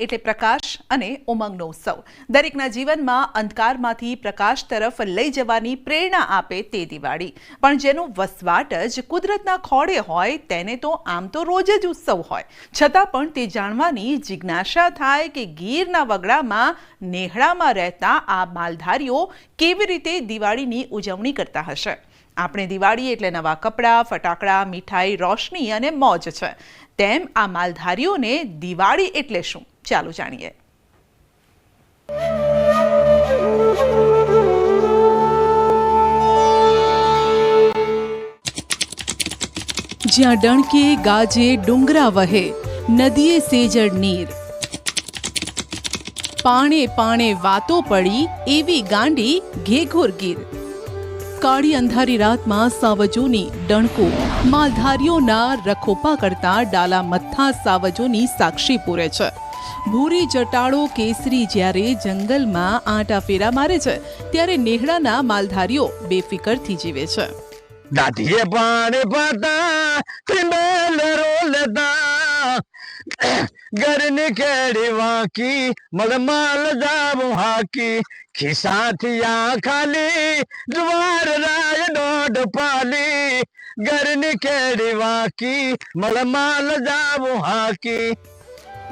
એટલે પ્રકાશ અને ઉમંગનો ઉત્સવ. દરેકના જીવનમાં અંધકારમાંથી પ્રકાશ તરફ લઈ જવાની પ્રેરણા આપે તે દિવાળી. પણ જેનો વસવાટ જ કુદરતના ખોળે હોય, તેને તો આમ તો રોજ જ ઉત્સવ હોય. છતાં પણ તે જાણવાની જિજ્ઞાસા થાય કે ગીરના વગડામાં નેહડામાં રહેતા આ માલધારીઓ કેવી રીતે દિવાળીની ઉજવણી કરતા હશે? આપણે દિવાળી એટલે નવા કપડાં, ફટાકડા, મીઠાઈ, રોશની અને મોજ છે. તેમ આ માલધારીઓને દિવાળી એટલે શું? ચાલો જાણીએ. જ્યાં ડણકે, ગાજે, ડુંગરા વહે, નદીએ સેજડ નીર. પાણે પાણે વાતો પડી, એવી ગાંડી ઘેઘોર ગીર. કાળી અંધારી રાતમાં સાવજોની ડણકો, માલધારીઓના રખોપા કરતા ડાલા મથ્થા સાવજોની સાક્ષી પૂરે છે. ભૂરી જટાળો કેસરી જ્યારે જંગલમાં આંટા ફેરા મારે છે, ત્યારે નેહડાના માલધારીઓ બેફિકરથી જીવે છે. દાઢીએ પાણી પાતા તિંબેલ રોલતા ઘરની કેડી વાંકી મળમાલ જાબ હાકી. ખિસ્સાથી આ ખાલી, જુવાર રાય દોઢ પાલી. ઘરની કેડી વાંકી મળમાલ જાબ હાકી.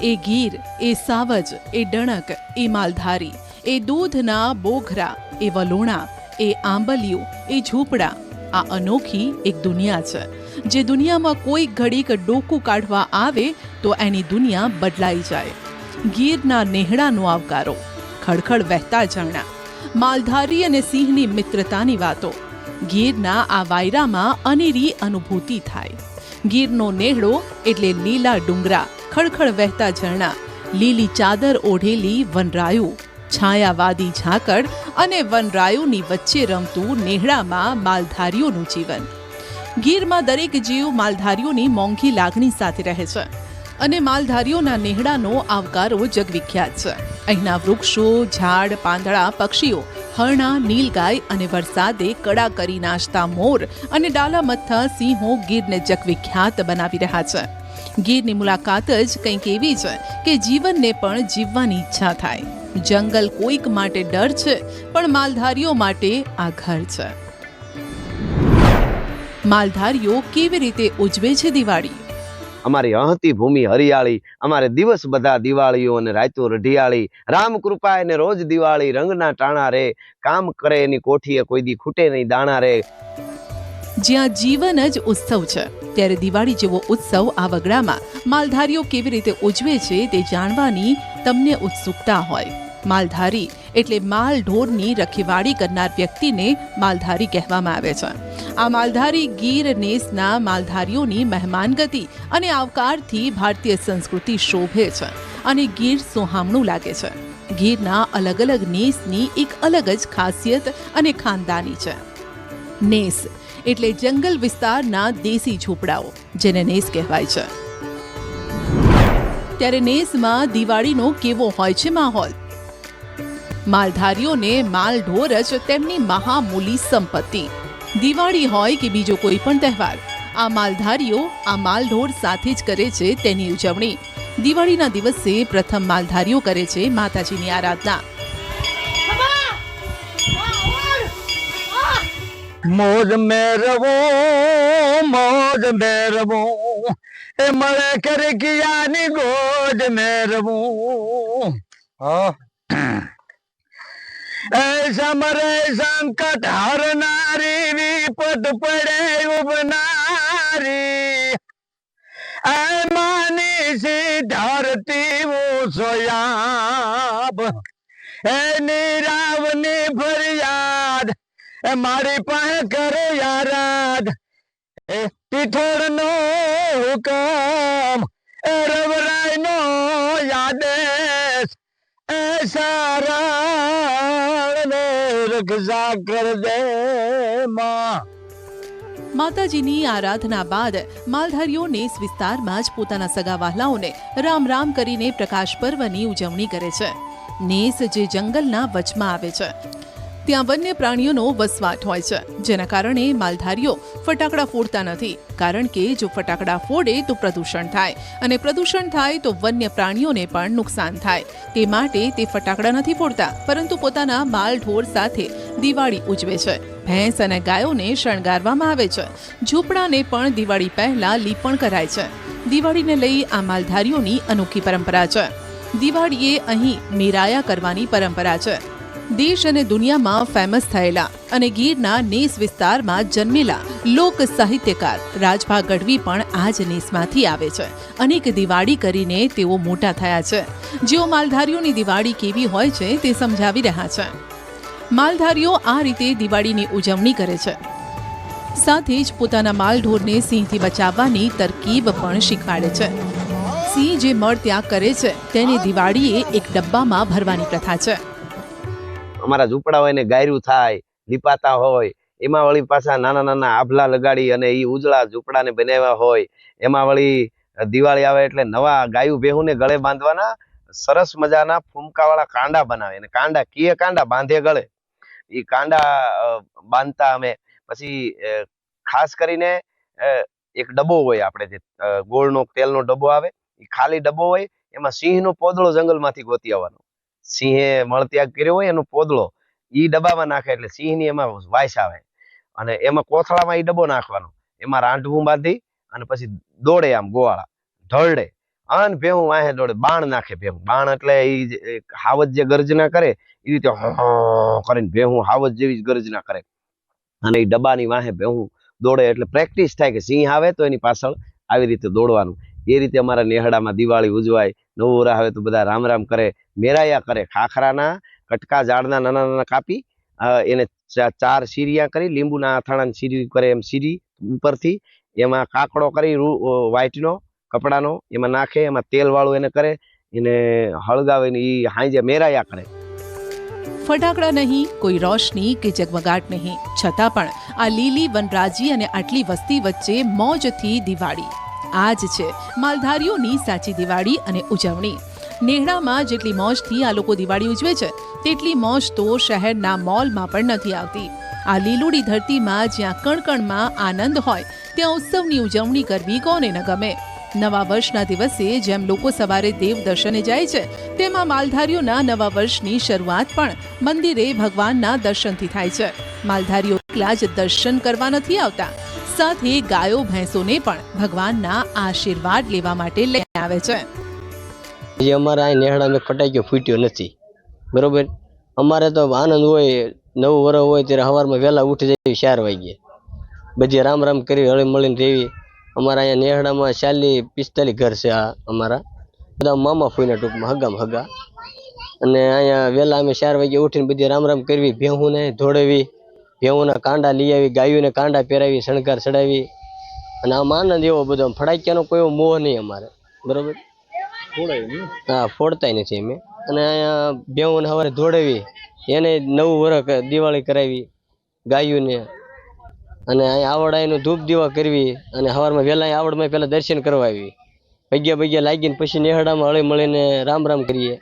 એ ગીર, એ સાવજ, એ ડણક, એ માલધારી, એ દૂધના બોઘરા, એ વલોણા, એ આંબલિયું, એ ઝૂંપડા, આ અનોખી એક દુનિયા છે. જે દુનિયામાં કોઈ ઘડીક ડોકું કાઢવા આવે તો એની દુનિયા બદલાઈ જાય. ગીરના નેહડાનો આવકારો, ખડખડ વહેતા ઝરણા, માલધારી અને સિંહની મિત્રતાની વાતો. ગીરના આ વાયરામાં અનેરી અનુભૂતિ થાય. ગીરનો નેહડો એટલે લીલા ડુંગરા, ખળખળ વહેતા ઝરણા, લીલી ચાદર ઓઢેલી વનરાયું, છાયાવાદી ઝાકળ અને વનરાયુની વચ્ચે રમતું નેહડામાં માલધારીઓનું જીવન. ગીરમાં દરેક જીવ માલધારીઓની મોંઘી લાગણી સાથે રહે છે અને માલધારીઓના નેહડાનો આવકારો જગવિખ્યાત છે. અહીંના વૃક્ષો, ઝાડ, પાંદડા, પક્ષીઓ હરણા, નીલગાય અને વરસાદે કડા કરી નાચતા મોર અને ડાલા મથ્થા સિંહો, ગીરને જગવિખ્યાત બનાવી રહ્યા છે. ગીરની મુલાકાત જ કંઈક એવી છે કે જીવનને પણ જીવવાની ઈચ્છા થાય. જંગલ કોઈક માટે ડર છે, પણ માલધારીઓ માટે આ ઘર છે. માલધારીઓ કેવી રીતે ઉજવે છે દિવાળી? અમારી અહતી ભૂમિ હરિયાળી, અમારે દિવસ બધા દિવાળીઓ અને રાયતો રઢિયાળી. રામ કૃપા એને રોજ દિવાળી, રંગના ટાણા રે. કામ કરે એની કોઠીએ, કોઈ દી ખૂટે નહીં દાણા રે. જ્યાં જીવન જ ઉત્સવ છે, ત્યારે દિવાળી જેવો ઉત્સવ આ વગડામાં માલધારીઓ કેવી રીતે ઉજવે છે તે જાણવાની તમને ઉત્સુકતા હોય. માલધારી એટલે માલ ઢોરની રખેવાળી કરનાર વ્યક્તિને માલધારી કહેવામાં આવે છે. આ માલધારી ગીર નેસના માલધારીઓની મહેમાનગતિ અને આવકારથી ભારતીય સંસ્કૃતિ શોભે છે અને ગીર સોહામણું લાગે છે. ગીરના અલગ અલગ નેસની એક અલગ જ ખાસિયત અને ખાનદાની છે. નેસ એટલે જંગલ વિસ્તારના દેશી ઝૂંપડાઓ, જેને નેસ કહેવાય છે. ત્યારે નેસમાં દિવાળીનો કેવો હોય છે માહોલ? માલધારીઓને માલ ઢોર જ તેમની મહામૂલી સંપત્તિ. દિવાળી હોય કે બીજો કોઈ પણ તહેવાર, આ માલધારીઓ આ માલઢોર સાથે જ કરે છે તેની ઉજવણી. દિવાળીના દિવસે પ્રથમ માલધારીઓ કરે છે માતાજીની આરાધના. મોજ મેરવો મોજ મેરવો એ મળે કરે કિયાની ગોજ મેરવું હા. સમરે સંકટ હરનારી વિપત પડે ઉભનારી. માની સી ધરતી સોયાબ એની રાવની એ મારી પાસે કરો યારાદ તીથોડ નો હુકમ રવરાય નો યાદેશ સાર રક્ષા કર દે માં. માતાજીની આરાધના બાદ માલધારીઓ નેસ વિસ્તારમાં જ પોતાના સગા વહાલાઓને રામ રામ કરીને પ્રકાશ પર્વની ઉજવણી કરે છે. નેસ જે જંગલના વચમાં આવે છે. ત્યાં વન્ય પ્રાણીઓનો વસવાટ હોય છે. જેના કારણે માલધારીઓ ફટાકડા ફોડતા નથી. કારણ કે જો ફટાકડા ફોડે તો પ્રદૂષણ થાય. અને પ્રદૂષણ થાય તો વન્ય પ્રાણીઓને પણ નુકસાન થાય. તે માટે તે ફટાકડા નથી ફોડતા, પરંતુ પોતાના માલ ઢોર સાથે દિવાળી ઉજવે છે. ભેંસ અને ગાયોને શણગારવામાં આવે છે. ઝૂંપડાને પણ દિવાળી પહેલા લીપણ કરાય છે. દિવાળીને લઈ આ માલધારીઓની અનોખી પરંપરા છે. દિવાળીએ અહીં મેરાયા કરવાની પરંપરા છે. દેશ અને દુનિયામાં ફેમસ થયેલા અને ગીરના નેસ વિસ્તારમાં જન્મેલા લોક સાહિત્યકાર રાજભા ગઢવી પણ આ જ નેસમાંથી આવે છે. અનેક દિવાળી કરીને તેઓ મોટા થયા છે. જેઓ માલધારીઓની દિવાળી કેવી હોય છે તે સમજાવી રહ્યા છે. માલધારીઓ આ રીતે દિવાળીની ઉજવણી કરે છે. સાથે જ પોતાના માલઢોરને સિંહથી બચાવવાની તરકીબ પણ શીખવાડે છે. સિંહ જે મળ ત્યાગ કરે છે તેને દિવાળીએ એક ડબ્બામાં ભરવાની પ્રથા છે. અમારા ઝૂંપડા હોય ને ગાયરું થાય લીપાતા હોય, એમાં વળી પાછા નાના નાના આભલા લગાડી અને એ ઉજળા ઝૂંપડાને બનાવ્યા હોય. એમાં વળી દિવાળી આવે એટલે નવા ગાયું ભેહુંને ગળે બાંધવાના સરસ મજાના ફૂમકાવાળા કાંડા બનાવે અને કાંડા કીએ કાંડા બાંધે ગળે. એ કાંડા બાંધતા અમે. પછી ખાસ કરીને એક ડબ્બો હોય આપણે જે ગોળનો, તેલનો ડબ્બો આવે એ ખાલી ડબ્બો હોય, એમાં સિંહનો પોદળો જંગલમાંથી ગોતી આવવાનો. સિંહે મળત્યાગ કર્યો હોય એનો પોદળો એ ડબ્બામાં નાખે એટલે સિંહની એમાં વાઈસ આવે. અને એમાં કોથળામાં એ ડબ્બો નાખવાનો. એમાં રાંઢવું બાંધી અને પછી દોડે આમ ગોવાળા. ઢળડે. અન ભેહું વાહે દોડે. બાણ નાખે ભેહું. બાણ એટલે એ હાવજ જે ગર્જના કરે એ રીતે કરીને ભેહું હાવજ જેવી જ ગર્જના કરે. અને એ ડબ્બાની વાહે ભેહું દોડે એટલે પ્રેક્ટિસ થાય કે સિંહ આવે તો એની પાછળ આવી રીતે દોડવાનું. એ રીતે અમારા નેહડામાં દિવાળી ઉજવાય, નવું વરસ આવે તો બધા રામ રામ કરે, મેરાયા કરે. ખાખરાના, કટકા ઝાડના નાના નાના કાપી એને ચાર સીરિયા કરી, લીંબુના અથાણાને સીરી કરે એમ સીરી ઉપરથી, એમાં કાકડો કરી, રૂ વ્હાઈટનો કપડાનો, એમાં નાખે, એમાં તેલવાળું એને કરે, એને હળગાવે ને એ હાંજે મેરાયા કરે. ફટાકડા નહીં, કોઈ રોશની કે જગમગાટ નહીં. છતાં પણ આ લીલી વનરાજી અને આટલી વસ્તી વચ્ચે મોજથી દિવાળી. આ જ છે. માલધારીઓની સાચી દિવાળી અને ઉજવણી. નેહડામાં જેટલી મોજથી આ લોકો દિવાળી ઉજવે છે, તેટલી મોજ તો શહેરના મોલમાં પણ નથી આવતી. આ લીલુડી ધરતીમાં જ્યાં કણકણમાં આનંદ હોય, ત્યાં ઉત્સવની ઉજવણી કરવી કોને ન ગમે? નવા વર્ષના દિવસે જેમ લોકો સવારે દેવ દર્શને જાય છે, તેમાં માલધારીઓના નવા વર્ષની શરૂઆત પણ મંદિરે ભગવાનના દર્શનથી થાય છે. માલધારીઓ એકલા જ દર્શન કરવા નથી આવતા. સાથે ગાયો ભેંસોને પણ ભગવાનના આશીર્વાદ લેવા માટે લઈ આવે છે. અમારા અહીં નેહડામાં ફટાક્યો ફૂટ્યો નથી. બરોબર? અમારે તો આનંદ હોય, નવું વરસ હોય ત્યારે સવારમાં વહેલા ઉઠી જઈએ ચાર વાગ્યે. બધી રામ રામ કરી હળી મળીને રહેવી અમારા અહીંયા નેહડામાં ચાલી પિસ્તાલીસ ઘર છે આ અમારા. બધા મામા ફૂઈના ટૂંકમાં, હગામ હગા. અને અહીંયા વહેલા અમે ચાર વાગે ઉઠીને બધી રામ રામ કરવી, ભેહું ને ધોળવી. ભેહુંના કાંડા લઈ આવી ગાયોને કાંડા પહેરાવી શણગાર ચડાવી. અને આમ આનંદ એવો બધો ફડાક્યાનો કોઈ મોહ નહીં અમારે. બરોબર? હા ફોડતાય નથી અમે. અને અહીંયા બેઉને સવારે ધોડાવી એને નવું વર્ષ દિવાળી કરાવી ગાયોને. અને અહીંયા આવડાયનું ધૂપ દીવા કરવી અને સવારમાં વહેલા આવડમાં પહેલાં દર્શન કરવા આવી. ભગ્યા ભગ્યા લાગીને પછી નેહડામાં હળી મળીને રામ રામ કરીએ.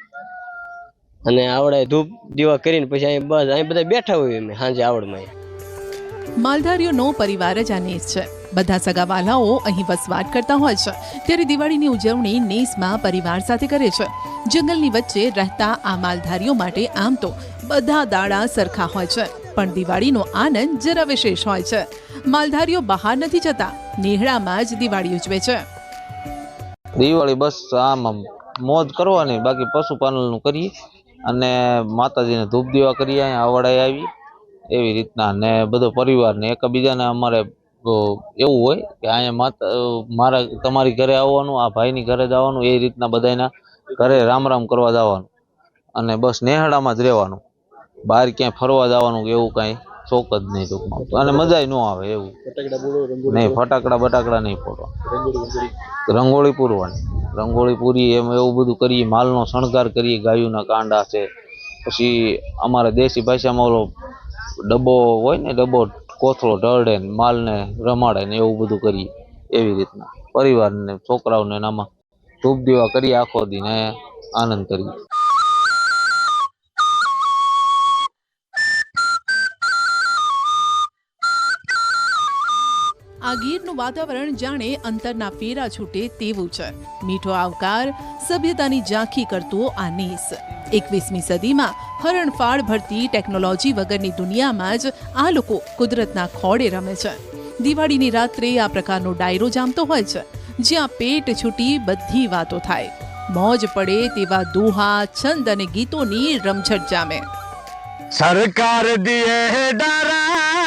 અને આવડે ધૂપ દીવા કરીને પછી અહીં બસ અહીં બધા બેઠા હોય અમે સાંજે આવડમાં માલધારીઓનો પરિવાર જ આ નેસ છે. બધા સગાવાલાઓ અહીં વસવાટ કરતા હોય છે. ત્યારે દિવાળીની ઉજવણી નેસમાં પરિવાર સાથે કરે છે. જંગલની વચ્ચે રહેતા આ માલધારીઓ માટે આમ તો બધા દાડા સરખા હોય છે. પણ દિવાળીનો આનંદ જરા વિશેષ હોય છે. માલધારીઓ બહાર નથી જતા. નેહડામાં જ દિવાળી ઉજવે છે. દિવાળી બસ આમ આમ મોજ કરવાની બાકી પશુપાલનનું કરીએ. અને માતાજીને ધૂપ દીવા કરીએ, અહીંયા આવડાઈ આવી. એવી રીતના ને બધો પરિવારને એકબીજાને અમારે એવું હોય કે અહીંયા માતા મારા, તમારી ઘરે આવવાનું, આ ભાઈની ઘરે જવાનું એ રીતના બધાયના ઘરે રામ રામ કરવા જવાનું. અને બસ નેહડામાં જ રહેવાનું. બહાર ક્યાંય ફરવા જવાનું કે એવું કાંઈ શોખ જ નહીં ટૂંકમાં. અને મજા ન આવે એવું. નહીં ફટાકડા બટાકડા નહીં ફોડવા રંગોળી પૂરવાની. રંગોળી પૂરી એમ એવું બધું કરીએ માલનો શણગાર કરીએ ગાયુંના કાંડા છે. પછી અમારે દેશી ભાષામાં ઓલો ડબ્બો હોય ને ડબ્બો કોથળો ઢળે ને માલને રમાડે ને એવું બધું કરીએ એવી રીતના. પરિવારને છોકરાઓને આમાં ધૂપ દીવા કરીએ આખો દી આનંદ કરીએ. આ ગીરનું વાતાવરણ જાણે અંતરના ફેરા છૂટે તેવું છે. મીઠો આવકાર, સભ્યતાની ઝાંખી કરતો આ નેસ. એકવીસમી સદીમાં હરણફાળ ભરતી ટેકનોલોજી વગરની દુનિયામાં જ આ લોકો કુદરતના ખોડે રમે છે. દિવાળીની રાત્રે આ પ્રકારનો ડાયરો જામતો હોય છે, જ્યાં પેટ છૂટી બધી વાતો થાય. મોજ પડે તેવા દોહા, છંદ અને ગીતોની રમઝટ જામે. સરકાર દિયે ડરા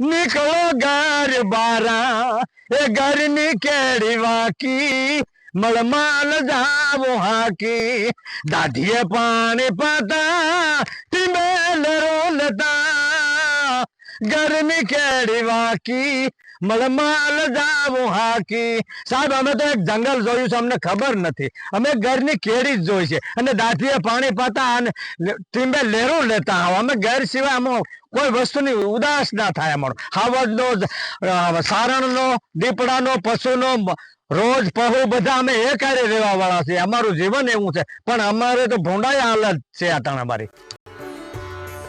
નીકળો ઘર બારા એ ઘરની કેડી વાકી મળમાલ જાવો હાકી દાઢીએ પાણી પાતા ટીમેલ રોલતા ઘરની કેડી વાકી મળમાલ જાવું હાકી. સાહેબ, અમે તો એક જંગલ જોયું છે, અમને ખબર નથી. અમે ઘરની કેડી જ જોઈ છે અને દાંતીએ પાણી પાતા અને ટીંબે લેરો લેતા આવો. અમે ઘર સિવાય અમે કોઈ વસ્તુની ઉદાસ ના થાય અમારો. હાવજનો સારણનો, દીપડાનો, પશુનો રોજ પહુ બધા અમે એ કાર્ય રહેવા વાળા છીએ. અમારું જીવન એવું છે. પણ અમારે તો ભૂંડાઈ હાલત છે આ અમારી.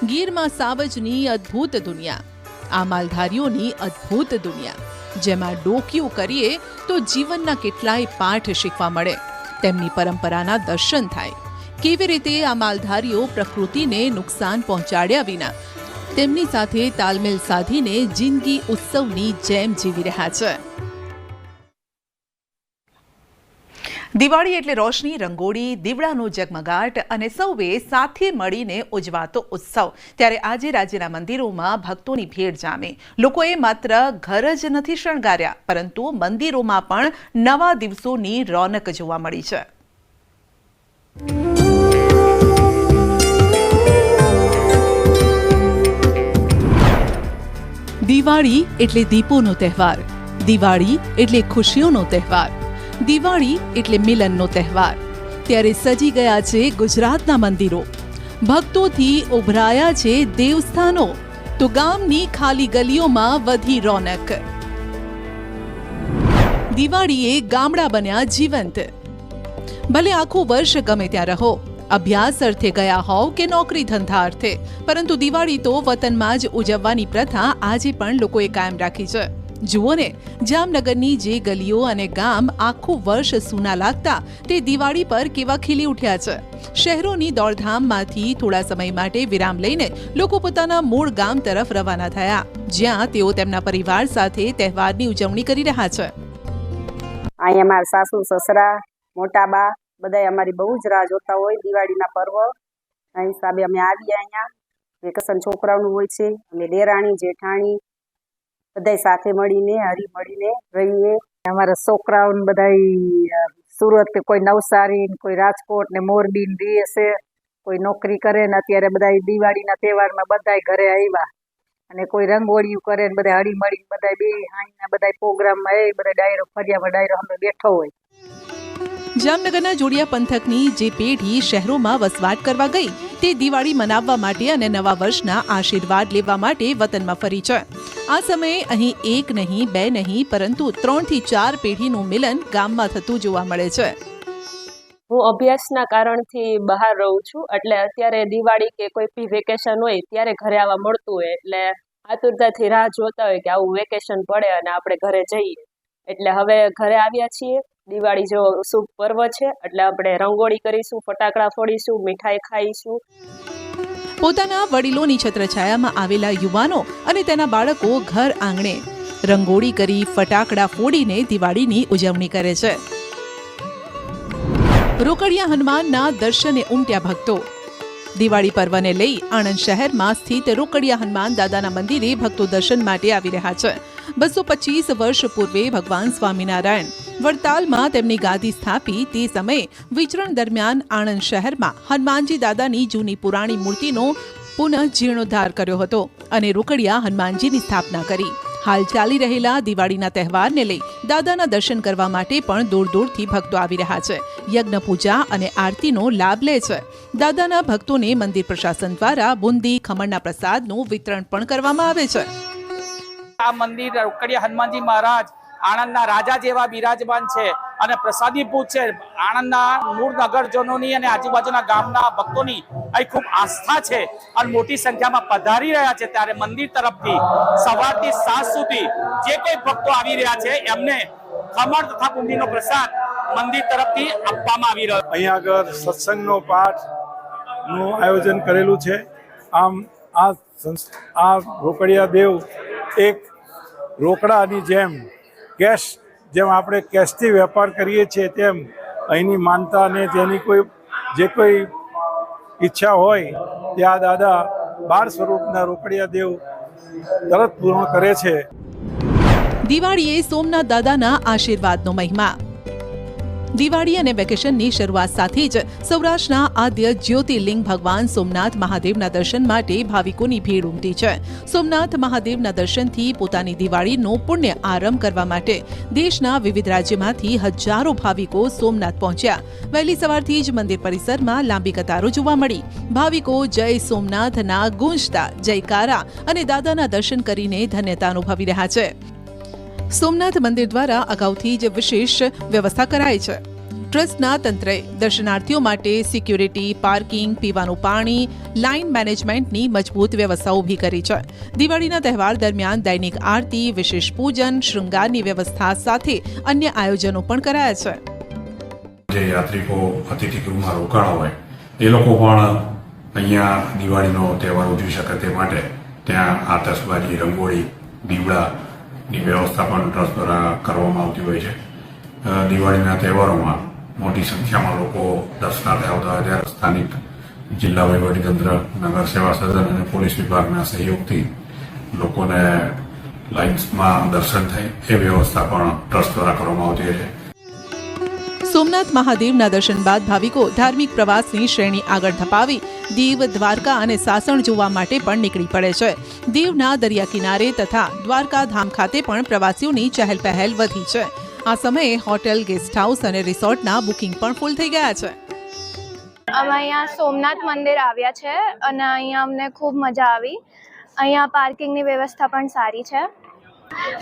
ગીરમાં સાવજની અદ્ભુત દુનિયા. આ માલધારીઓની અદ્ભુત દુનિયા. જેમાં ડોકિયું કરીએ તો જીવનના કેટલાય પાઠ શીખવા મળે. તેમની પરંપરાના દર્શન થાય. કેવી રીતે આ માલધારીઓ પ્રકૃતિને નુકસાન પહોંચાડ્યા વિના તેમની સાથે તાલમેલ સાધીને જિંદગી ઉત્સવની જેમ જીવી રહ્યા છે. દિવાળી એટલે રોશની, રંગોળી, દીવડાનો જગમગાટ અને સૌએ સાથે મળીને ઉજવાતો ઉત્સવ. ત્યારે આજે રાજ્યના મંદિરોમાં ભક્તોની ભીડ જામે. લોકોએ માત્ર ઘર જ નથી શણગાર્યા, પરંતુ મંદિરોમાં પણ નવા દિવસોની રોનક જોવા મળી છે. દિવાળી એટલે દીપોનો તહેવાર. દિવાળી એટલે ખુશીઓનો તહેવાર. દિવાળી એટલે મિલનનો તહેવાર. ત્યારે સજી ગયા છે ગુજરાતના મંદિરો. ભક્તોથી ઉભરાયા છે દેવસ્થાનો. તો ગામની ખાલી ગલીઓમાં વધી રોનક. દિવાળીએ ગામડા બન્યા જીવંત. ભલે આખું વર્ષ ગમે ત્યાં રહો, અભ્યાસ અર્થે ગયા હોવ કે નોકરી ધંધા અર્થે. પરંતુ દિવાળી તો વતનમાં જ ઉજવવાની પ્રથા આજે પણ લોકોએ કાયમ રાખી છે. જુઓ ને, જામનગરની જે ગલીઓ અને ગામ આખું વર્ષ સૂના લાગતા તે દિવાળી પર કેવા ખીલી ઉઠ્યા છે. શહેરોની દોડધામમાંથી થોડા સમય માટે વિરામ લઈને લોકો પોતાના મૂળ ગામ તરફ રવાના થયા, જ્યાં તેઓ તેમના પરિવાર સાથે તહેવારની ઉજવણી કરી રહ્યા છે. અહીંયા મારા સાસુ, સસરા, મોટા બા બધાય અમારી બહુ જ રાહ જોતા હોય દિવાળીના પર્વ. અહીં હિસાબે અમે આવીએ અહીંયા. વેકેશન છોકરાઓનું હોય છે, અમે દેરાણી, જેઠાણી બધાય સાથે મળીને, હરી મળીને રહીએ. અમારા છોકરાઓને બધાય સુરત કે કોઈ નવસારી કોઈ રાજકોટ ને મોરબી ને છે કોઈ નોકરી કરે ને અત્યારે બધા દિવાળીના તહેવારમાં બધાય ઘરે આવ્યા. અને કોઈ રંગોળીયું કરે ને બધા હળી મળીને બધાય બે હાઈના બધાય પ્રોગ્રામમાં એ બધા ડાયરો ફર્યામાં ડાયરો અમે બેઠો હોય. જામનગરના જોડિયા પંથકની જે પેઢી શહેરોમાં વસવાટ કરવા ગઈ, તે દિવાળી મનાવવા માટે અને નવા વર્ષના આશીર્વાદ લેવા માટે વતનમાં ફરી છે. આ સમયે અહીં એક નહીં, બે નહીં, પરંતુ ત્રણથી ચાર પેઢીનું મિલન ગામમાં થતું જોવા મળે છે. હું અભ્યાસના કારણથી બહાર રહું છું, એટલે અત્યારે દિવાળી કે કોઈ બી વેકેશન હોય, ત્યારે ઘરે આવવા મળતું હોય, એટલે આતુરતાથી રાહ જોતા હોય કે આવું વેકેશન પડે અને આપણે ઘરે જઈએ. એટલે હવે ઘરે આવ્યા છીએ દિવાળી જેવો શુભ પર્વ છે, એટલે આપણે રંગોળી કરીશું, ફટાકડા ફોડીશું, મીઠાઈ ખાઈશું. પોતાના વડીલોની છત્રછાયામાં આવેલા યુવાનો અને તેના બાળકો ઘર આંગણે રંગોળી કરી, ફટાકડા ફોડીને દિવાળીની ઉજવણી કરે છે. રોકડિયા હનુમાનના દર્શને ઉમટ્યા ભક્તો દિવાળી પર્વને લઈ આણંદ શહેરમાં સ્થિત રોકડિયા હનુમાન દાદાના મંદિરે ભક્તો દર્શન માટે આવી રહ્યા છે. બસો પચીસ વર્ષ પૂર્વે ભગવાન સ્વામિનારાયણ વડતાલમાં તેમની ગાદી સ્થાપી તે સમયે વિચરણ દરમિયાન આણંદ શહેરમાં હનુમાનજી દાદાની જૂની પુરાણી મૂર્તિનો પુનઃ જીર્ણોદ્ધાર કર્યો હતો અને રોકડિયા હનુમાનજીની સ્થાપના કરી. હાલ ચાલી રહેલા દિવાળીના તહેવારને લઈ દાદાના દર્શન કરવા માટે પણ દૂર દૂરથી ભક્તો આવી રહ્યા છે. યજ્ઞ પૂજા અને આરતીનો લાભ લે છે. દાદાના ભક્તોને મંદિર પ્રશાસન દ્વારા બુંદી, ખમણના પ્રસાદનું વિતરણ પણ કરવામાં આવે છે. આ મંદિર રોકડિયા હનુમાનજી મહારાજ આણંદના રાજા જેવા બિરાજમાન છે અને પ્રસાદી પૂજ છે. આણંદના મૂળ નગરજનોની અને આજુબાજુના ગામના ભક્તોની અહીં ખૂબ આસ્થા છે અને મોટી સંખ્યામાં પધારી રહ્યા છે ત્યારે મંદિર તરફથી સવારથી સાંજ સુધી જે કોઈ ભક્તો આવી રહ્યા છે એમને ખમણ તથા બુંદીનો પ્રસાદ મંદિર તરફથી આપવામાં આવી રહ્યો અહીંયા આગળ સત્સંગનો પાઠનું આયોજન કરેલું છે. આમ આ આ રોકડિયા દેવ એક રોકડાની જેમ કેશ જેમ આપણે કેશથી વેપાર કરીએ છીએ તેમ અહીંની માનતા અને તેની કોઈ, જે કોઈ ઈચ્છા હોય તે આ દાદા બાળ સ્વરૂપના રોકડિયા દેવ તરત પૂર્ણ કરે છે. દિવાળીએ સોમનાથ દાદાના આશીર્વાદનો મહિમા. દિવાળી અને વેકેશનની શરૂઆત સાથે જ સૌરાષ્ટ્રના આદ્ય જ્યોતિર્લિંગ ભગવાન સોમનાથ મહાદેવના દર્શન માટે ભાવિકોની ભીડ ઉમટી છે. સોમનાથ મહાદેવના દર્શનથી પોતાની દિવાળીનો પુણ્ય આરંભ કરવા માટે દેશના વિવિધ રાજ્યમાંથી હજારો ભાવિકો સોમનાથ પહોંચ્યા. વહેલી સવારથી જ મંદિર પરિસરમાં લાંબી કતારો જોવા મળી. ભાવિકો જય સોમનાથના ગુંજતા જયકારા અને દાદાના દર્શન કરીને ધન્યતા અનુભવી રહ્યા છે. સોમનાથ મંદિર દ્વારા અગાઉથી જ વિશેષ વ્યવસ્થા કરાઈ છે. ટ્રસ્ટના તંત્રએ દર્શનાર્થીઓ માટે સિક્યુરિટી, પાર્કિંગ, પીવાનું પાણી, લાઇન મેનેજમેન્ટની મજબૂત વ્યવસ્થા ઊભી કરી છે. દિવાળીના તહેવાર દરમિયાન દૈનિક આરતી, વિશેષ પૂજન, શૃંગારની વ્યવસ્થા સાથે અન્ય આયોજનો પણ કરાયા છે. જે યાત્રિકો, અતિથિ ગૃહમાં રોકાણા હોય, એ લોકો પણ અહીંયા દિવાળીનો તહેવાર ઉજવી શકે તે માટે ત્યાં આતશબાજી, રંગોળી દીવડાની વ્યવસ્થા પણ ટ્રસ્ટ દ્વારા કરવામાં આવતી હોય છે. દિવાળીના તહેવારોમાં મોટી સંખ્યામાં લોકો દર્શનાર્થે આવતા હોય ત્યારે સ્થાનિક જિલ્લા વહીવટીતંત્ર, નગર સેવા સદન અને પોલીસ વિભાગના સહયોગથી લોકોને લાઇન્સમાં દર્શન થાય એ વ્યવસ્થા પણ ટ્રસ્ટ દ્વારા કરવામાં આવતી હોય છે. સોમનાથ મહાદેવના દર્શન બાદ ભાવિકો ધાર્મિક પ્રવાસની શ્રેણી આગળ ધપાવી દીવ, દ્વારકા અને સાસણ જોવા માટે પણ નીકળી પડે છે. દીવના દરિયા કિનારે તથા દ્વારકા ધામ ખાતે પણ પ્રવાસીઓની ચહેલ પહેલ વધી છે. આ સમયે હોટેલ ગેસ્ટ હાઉસ અને રિસોર્ટના બુકિંગ પણ ફૂલ થઈ ગયા છે. અમે અહીંયા સોમનાથ મંદિર આવ્યા છે અને અહીંયા અમને ખૂબ મજા આવી. અહીંયા પાર્કિંગની વ્યવસ્થા પણ સારી છે.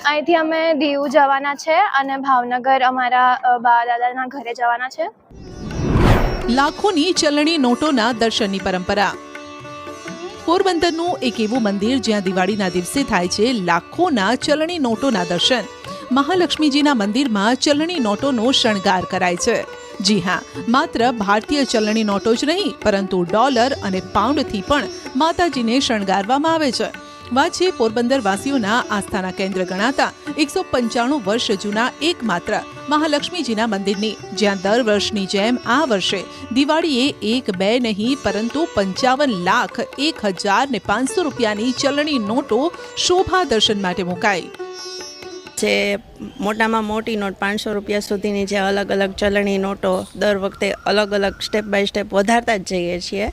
અહીંથી અમે દીવ જવાના છે અને ભાવનગર અમારા બા દાદાના ઘરે જવાના છે. લાખોની ચલણી નોટોના દર્શનની પરંપરા. પોરબંદરનું એક એવું મંદિર જ્યાં દિવાળીના દિવસે થાય છે લાખોના ચલણી નોટોના દર્શન. મહાલક્ષ્મીજીના મંદિરમાં ચલણી નોટોનો શણગાર કરાય છે. જી હા, માત્ર ભારતીય ચલણી નોટો જ નહીં, પરંતુ ડોલર અને પાઉન્ડથી પણ માતાજીને શણગારવામાં આવે છે. વાત છે પોરબંદર વાસીઓના આસ્થાના કેન્દ્ર ગણાતા એકસો પંચાણું વર્ષ જૂના એકમાત્ર મહાલક્ષ્મીજીના મંદિરની, જ્યાં દર વર્ષની જેમ આ વર્ષે દિવાળીએ એક બે નહીં પરંતુ પંચાવન લાખ એક હજાર ને પાંચસો રૂપિયાની ચલણી નોટો શોભા દર્શન માટે મુકાઈ. જે મોટામાં મોટી નોટ પાંચસો રૂપિયા સુધીની જે અલગ અલગ ચલણી નોટો દર વખતે અલગ અલગ સ્ટેપ બાય સ્ટેપ વધારતા જ જઈએ છીએ.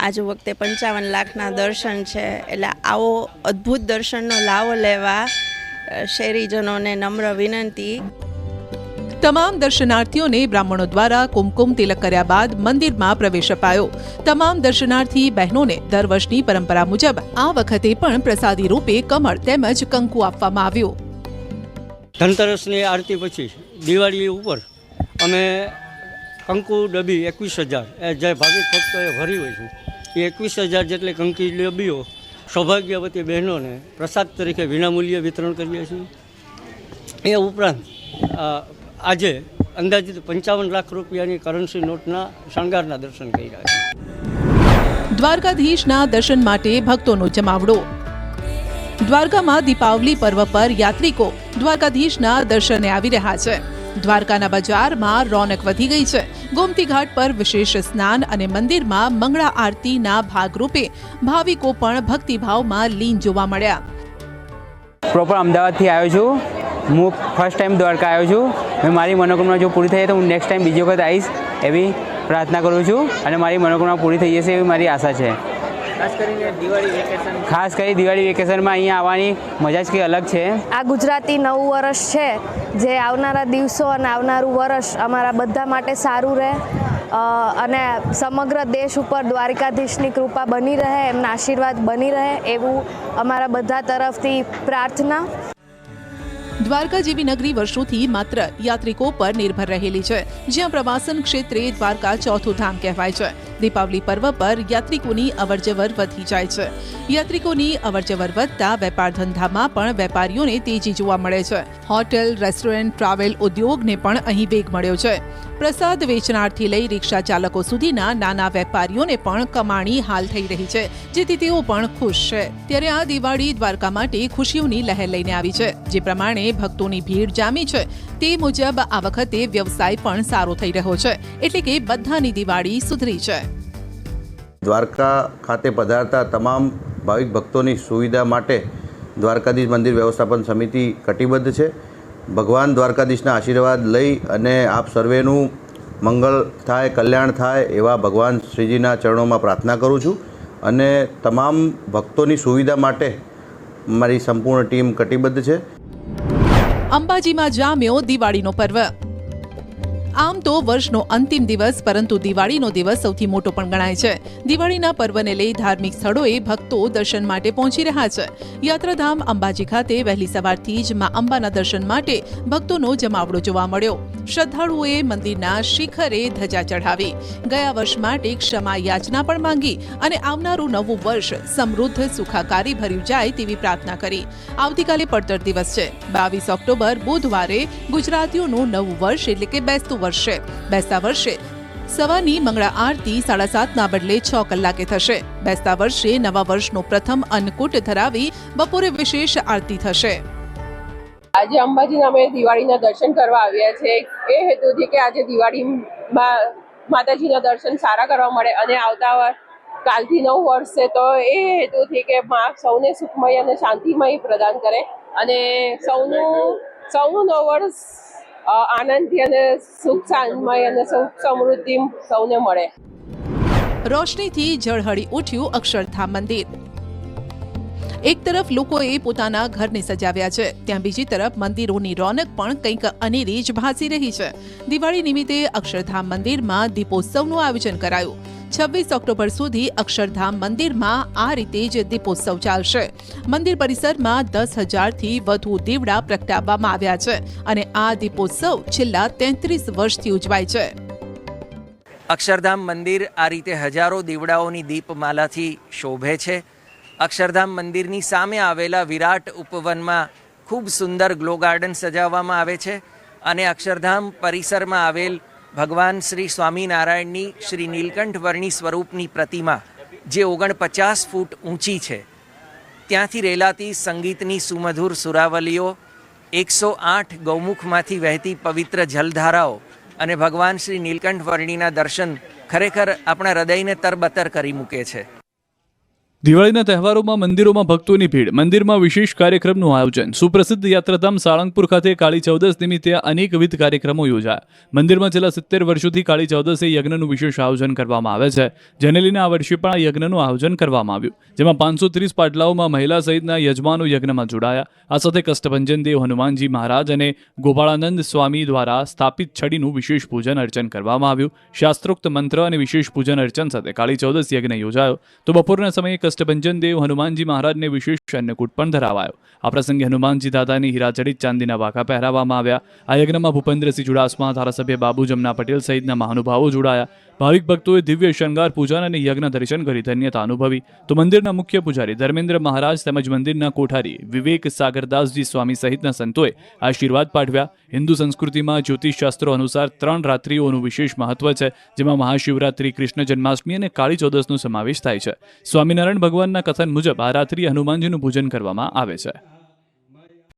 આજુ વખતે પંચાવન લાખના દર્શન છે. એટલે આવો અદ્ભુત દર્શનનો લાવો લેવા શેરીજનોને શહેરીજનોને નમ્ર વિનંતી. તમામ દર્શનાર્થીઓને બ્રાહ્મણો દ્વારા કુમકુમ તિલક કર્યા બાદ મંદિરમાં પ્રવેશ અપાયો. તમામ દર્શનાર્થી બહેનોને દર વર્ષની પરંપરા મુજબ આ વખતે પણ પ્રસાદી રૂપે કમળ તેમજ કંકુ આપવામાં આવ્યું. ધનતરસની આરતી પછી દિવાળી ઉપર અમે કંકુ ડબ્બી એકવીસ હજાર એ જે ભાવિક ભક્તોએ ભરી હોય છે એકવીસ હજાર જેટલી કંકી લેબીઓ સૌભાગ્યવતી બહેનોને પ્રસાદ તરીકે વિનામૂલ્યે વિતરણ કરીએ છીએ. એ ઉપરાંત આજે અંદાજિત પંચાવન લાખ રૂપિયાની કરન્સી નોટના શણગારના દર્શન કર્યા છે. દ્વારકાધીશના દર્શન માટે ભક્તોનો જમાવડો. દ્વારકામાં દીપાવલી પર્વ પર યાત્રિકો દ્વારકાધીશના દર્શને આવી રહ્યા છે. દ્વારકાના બજારમાં રોનક વધી ગઈ છે. ગોમતી ઘાટ પર વિશેષ સ્નાન અને મંદિરમાં મંગળા આરતીના ભાગરૂપે ભાવિકો પણ ભક્તિભાવમાં લીન જોવા મળ્યા. પ્રોપર અમદાવાદથી આવ્યો છું. હું ફર્સ્ટ ટાઈમ દ્વારકા આવ્યો છું. મેં મારી મનોકામના જો પૂરી થઈ તો હું નેક્સ્ટ ટાઈમ બીજી વખત આવીશ એવી પ્રાર્થના કરું છું અને મારી મનોકામના પૂરી થઈ જશે એવી મારી આશા છે. ખાસ કરીને દિવાળી વેકેશન. ખાસ કરી દિવાળી વેકેશનમાં અહીંયા આવવાની મજા જ કંઈ અલગ છે? આ ગુજરાતી નવું વર્ષ છે જે આવનારા દિવસો અને આવનારું વર્ષ અમારા બધા માટે સારું રહે અને સમગ્ર દેશ ઉપર દ્વારિકાધીશની કૃપા બની રહે એમના આશીર્વાદ બની રહે એવું અમારા બધા તરફથી પ્રાર્થના. દ્વારકા જેવી નગરી વર્ષોથી માત્ર યાત્રિકો પર નિર્ભર રહેલી છે જ્યાં પ્રવાસન ક્ષેત્રે દ્વારકા ચોથું ધામ કહેવાય છે. દીપાવલી પર્વ પર યાત્રિકોની અવરજવર વધી જાય છે. યાત્રિકોની અવરજવર વધતા વેપાર ધંધામાં પણ વેપારીઓને તેજી જોવા મળે છે. હોટેલ, રેસ્ટોરન્ટ, ટ્રાવેલ ઉદ્યોગને પણ અહીં વેગ મળ્યો છે. પ્રસાદ વેચનારથી લઈ રિક્ષા ચાલકો સુધીના નાના વેપારીઓને પણ કમાણી હાલ થઈ રહી છે, જેથી તેઓ પણ ખુશ છે. ત્યારે આ દિવાળી દ્વારકા માટે ખુશીઓની લહેર લઈને આવી છે. જે પ્રમાણે ભક્તોની ભીડ જામી છે, તે મુજબ આ વખતે વ્યવસાય પણ સારો થઈ રહ્યો છે, એટલે કે બધાની દિવાળી સુધરી છે. દ્વારકા ખાતે પધારતા તમામ ભાવિક ભક્તોની સુવિધા માટે દ્વારકાધીશ મંદિર વ્યવસ્થાપન સમિતિ કટિબદ્ધ છે. ભગવાન દ્વારકાધીશના આશીર્વાદ લઈ અને આપ સર્વેનું મંગળ થાય, કલ્યાણ થાય એવા ભગવાન શ્રીજીના ચરણોમાં પ્રાર્થના કરું છું. અને તમામ ભક્તોની સુવિધા માટે મારી સંપૂર્ણ ટીમ કટિબદ્ધ છે. અંબાજીમાં જામ્યો દિવાળીનો પર્વ. આમ તો વર્ષનો અંતિમ દિવસ, પરંતુ દિવાળીનો દિવસ સૌથી મોટો પણ ગણાય છે. દિવાળીના પર્વને લઈ ધાર્મિક સ્થળોએ ભક્તો દર્શન માટે પહોંચી રહ્યા છે. યાત્રાધામ અંબાજી ખાતે વહેલી સવારથી જ મા અંબાના દર્શન માટે ભક્તોનો જમાવડો જોવા મળ્યો. શ્રદ્ધાળુઓએ મંદિરના શિખરે ધજા ચઢાવી. ગયા વર્ષ માટે ક્ષમા યાચના પણ માંગી અને આવનારું નવું વર્ષ સમૃદ્ધ, સુખાકારી ભર્યું જાય તેવી પ્રાર્થના કરી. આવતીકાલે પડતર દિવસ છે. બાવીસ ઓક્ટોબર બુધવારે ગુજરાતીઓનું નવું વર્ષ એટલે કે બેસતું વર્ષ, બેસતા વર્ષે સવારની મંગળા આરતી સાડા સાતના બદલે છ કલાકે થશે. બેસતા વર્ષે નવા વર્ષનો પ્રથમ અન્નકૂટ ધરાવી બપોરે વિશેષ આરતી થશે. આજે અંબાજીના અમે દિવાળીના દર્શન કરવા આવ્યા છે. એ હેતુથી કે આજે દિવાળીમાં માતાજીના દર્શન સારા કરવા મળે અને આવતા કાલથી નવ વર્ષ છે તો એ હેતુથી કે મા સૌને સુખમય અને શાંતિમય પ્રદાન કરે અને સૌનું સૌનું નવ વર્ષ આનંદથી અને સુખ શાંતમય અને સુખ સમૃદ્ધિ સૌને મળે. રોશનીથી ઝળહળી ઉઠ્યું અક્ષરધામ મંદિર. એક તરફ લોકોએ પોતાના ઘરને સજાવ્યા છે, ત્યાં બીજી તરફ મંદિરોની રોનક પણ કંઈક અનેરી જ ભાસી રહી છે. દિવાળી નિમિત્તે અક્ષરધામ મંદિરમાં દીપોત્સવનું આયોજન કરાયું. છવ્વીસ ઓક્ટોબર સુધી અક્ષરધામ મંદિરમાં આ રીતે જ દીપોત્સવ ચાલશે. મંદિર પરિસરમાં દસ હજારથી વધુ દીવડા પ્રગટાવવામાં આવ્યા છે અને આ દીપોત્સવ છેલ્લા તેત્રીસ વર્ષથી ઉજવાય છે. અક્ષરધામ મંદિર આ રીતે હજારો દીવડાઓની દીપમાલાથી શોભે છે. અક્ષરધામ મંદિરની સામે આવેલા વિરાટ ઉપવનમાં ખૂબ સુંદર ગ્લો ગાર્ડન સજાવવામાં આવે છે અને અક્ષરધામ પરિસરમાં આવેલ ભગવાન શ્રી સ્વામિનારાયણની શ્રી નીલકંઠ વર્ણી સ્વરૂપની પ્રતિમા, જે ઓગણપચાસ ફૂટ ઊંચી છે. ત્યાંથી રેલાતી સંગીતની સુમધુર સુરાવલીઓ, એકસો આઠ ગૌમુખમાંથી વહેતી પવિત્ર જલધારાઓ અને ભગવાન શ્રી નીલકંઠ વર્ણીના દર્શન ખરેખર આપણા હૃદયને તરબતર કરી મૂકે છે. દિવાળીના તહેવારોમાં મંદિરોમાં ભક્તોની ભીડ. મંદિરમાં વિશેષ કાર્યક્રમનું આયોજન. સુપ્રસિદ્ધ યાત્રાધામ સાળંગપુર ખાતે કાળી ચૌદસ નિમિત્તે અનેકવિધ કાર્યક્રમો યોજાયા. મંદિરમાં છેલ્લા સિત્તેર વર્ષોથી કાળી ચૌદસે યજ્ઞનું વિશેષ આયોજન કરવામાં આવે છે. જેને લઈને આ વર્ષે પણ આ યજ્ઞનું આયોજન કરવામાં આવ્યું. જેમાં પાંચસો ત્રીસ પાટલાઓમાં મહિલા સહિતના યજમાનો યજ્ઞમાં જોડાયા. આ સાથે કષ્ટભંજન દેવ હનુમાનજી મહારાજ અને ગોપાળાનંદ સ્વામી દ્વારા સ્થાપિત છડીનું વિશેષ પૂજન અર્ચન કરવામાં આવ્યું. શાસ્ત્રોક્ત મંત્ર અને વિશેષ પૂજન અર્ચન સાથે કાળી ચૌદસ યજ્ઞ યોજાયો. તો બપોરના સમયે કષ્ટભંજન દેવ હનુમાનજી મહારાજને વિશેષ અન્નકૂટ પણ ધરાવાયો. આ પ્રસંગે હનુમાનજી દાદાની હીરાચડિત ચાંદીના વાઘા પહેરાવવામાં આવ્યા. આ યજ્ઞમાં ભૂપેન્દ્રસિંહ ચુડાસમા ધારાસભ્ય બાબુ જમના પટેલ સહિતના મહાનુભાવો જોડાયા. ભાવિક ભક્તોએ દિવ્ય શણગાર, પૂજન અને યજ્ઞ દર્શન કરી ધન્યતા અનુભવી. તો મંદિરના મુખ્ય પૂજારી ધર્મેન્દ્ર મહારાજ તેમજ મંદિરના કોઠારી વિવેક સાગરદાસજી સ્વામી સહિતના સંતોએ આશીર્વાદ પાઠવ્યા. હિન્દુ સંસ્કૃતિમાં જ્યોતિષશાસ્ત્રો અનુસાર ત્રણ રાત્રિઓનું વિશેષ મહત્વ છે, જેમાં મહાશિવરાત્રિ, કૃષ્ણ જન્માષ્ટમી અને કાળી ચૌદસનો સમાવેશ થાય છે. સ્વામિનારાયણ ભગવાનના કથન મુજબ આ રાત્રિ હનુમાનજીનું પૂજન કરવામાં આવે છે.